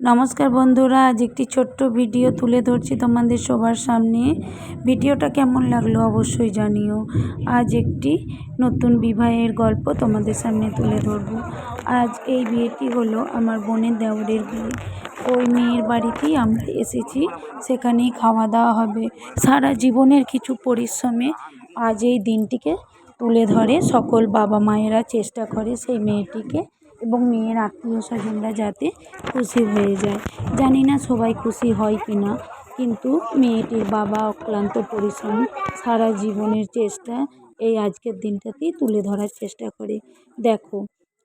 নমস্কার বন্ধুরা, আজ একটি ছোট্ট ভিডিও তুলে ধরছি তোমাদের সবার সামনে। ভিডিওটা কেমন লাগল অবশ্যই জানিও। আজ একটি নতুন বিবাহের গল্প তোমাদের সামনে তুলে ধরবো। আজ এই বিয়েটি হলো আমার বোনের দেওরের বিয়ে। ওই মেয়ের বাড়িতেই আমরা এসেছি, সেখানেই খাওয়া দাওয়া হবে। সারা জীবনের কিছু পরিশ্রমে আজ এই দিনটিকে তুলে ধরে। সকল বাবা মায়েরা চেষ্টা করে সেই মেয়েটিকে এবং মেয়ের আত্মীয় স্বজনরা যাতে খুশি হয়ে যায়। জানি না সবাই খুশি হয় কি না, কিন্তু মেয়েটির বাবা অক্লান্ত পরিশ্রম সারা জীবনের চেষ্টা এই আজকের দিনটাতেই তুলে ধরার চেষ্টা করে। দেখো,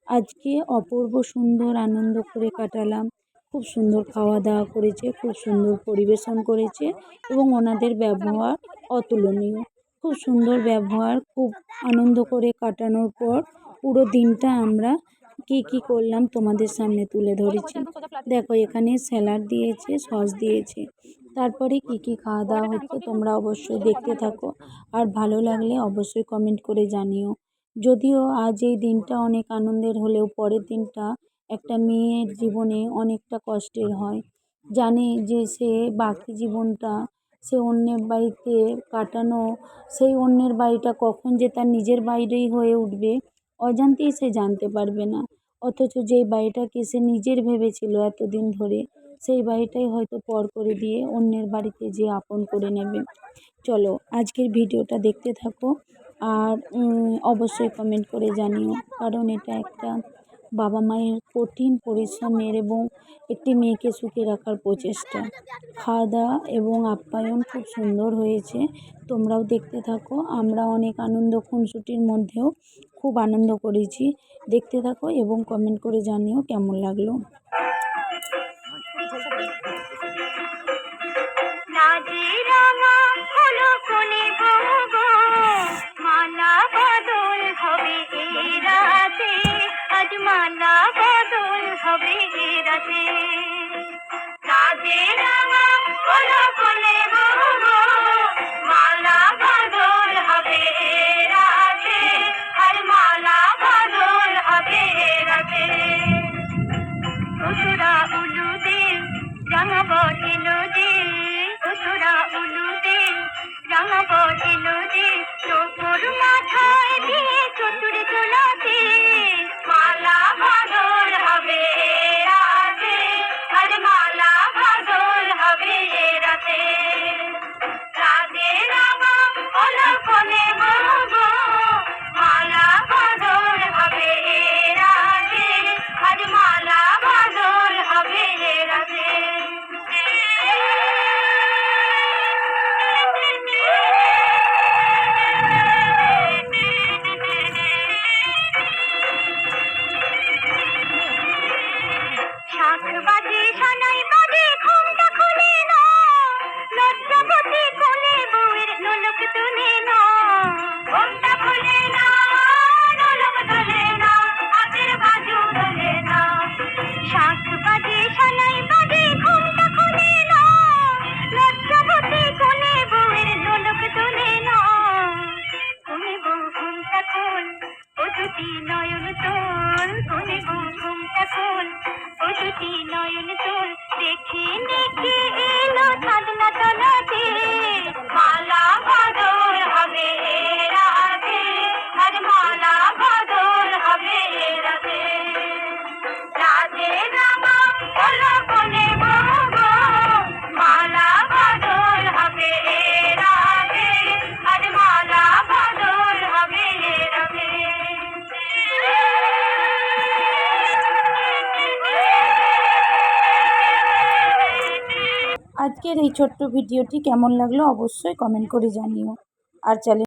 আজকে অপূর্ব সুন্দর আনন্দ করে কাটালাম। খুব সুন্দর খাওয়া দাওয়া করেছে, খুব সুন্দর পরিবেশন করেছে এবং ওনাদের ব্যবহার অতুলনীয়। খুব সুন্দর ব্যবহার, খুব আনন্দ করে কাটানোর পর পুরো দিনটা আমরা কি কি করলাম তোমাদের সামনে তুলে ধরেছি। দেখো, এখানে স্যালাড দিয়েছে, সস দিয়েছে। তারপরে কি কি খাওয়া দাওয়া হচ্ছে তোমরা অবশ্যই দেখতে থাকো। আর ভালো লাগলে অবশ্যই কমেন্ট করে জানিও। যদিও আজ এই দিনটা অনেক আনন্দের, হলেও পরের দিনটা একটা মেয়ের জীবনে অনেকটা কষ্টের হয়। জানে যে সে বাকি জীবনটা সে অন্যের বাড়িতে কাটানো, সেই অন্যের বাড়িটা কখন যে তার নিজের বাইরেই হয়ে উঠবে, অজান্তেই সে জানতে পারবে না। অথচ যেই বাড়িটাকে সে নিজের ভেবেছিল এতদিন ধরে, সেই বাড়িটাই হয়তো পর করে দিয়ে অন্যের বাড়িতে যে আপন করে নেবে। চলো, আজকের ভিডিওটা দেখতে থাকো আর অবশ্যই কমেন্ট করে জানিও, কারণ এটা একটা বাবা মায়ের কঠিন পরিশ্রমের এবং একটি মেয়েকে সুখে রাখার প্রচেষ্টা। খাওয়া দাওয়া এবং আপ্যায়ন খুব সুন্দর হয়েছে। তোমরাও দেখতে থাকো। আমরা অনেক আনন্দ খুনসুটির মধ্যেও খুব আনন্দ করেছি। দেখতে থাকো এবং কমেন্ট করে জানিও কেমন লাগল। এই রাতে দুটি নয়ন তোর দেখে দেখে এলো আজকের এই ছোট্ট ভিডিওটি কেমন লাগল অবশ্যই কমেন্ট করে জানিও। আর চ্যানেল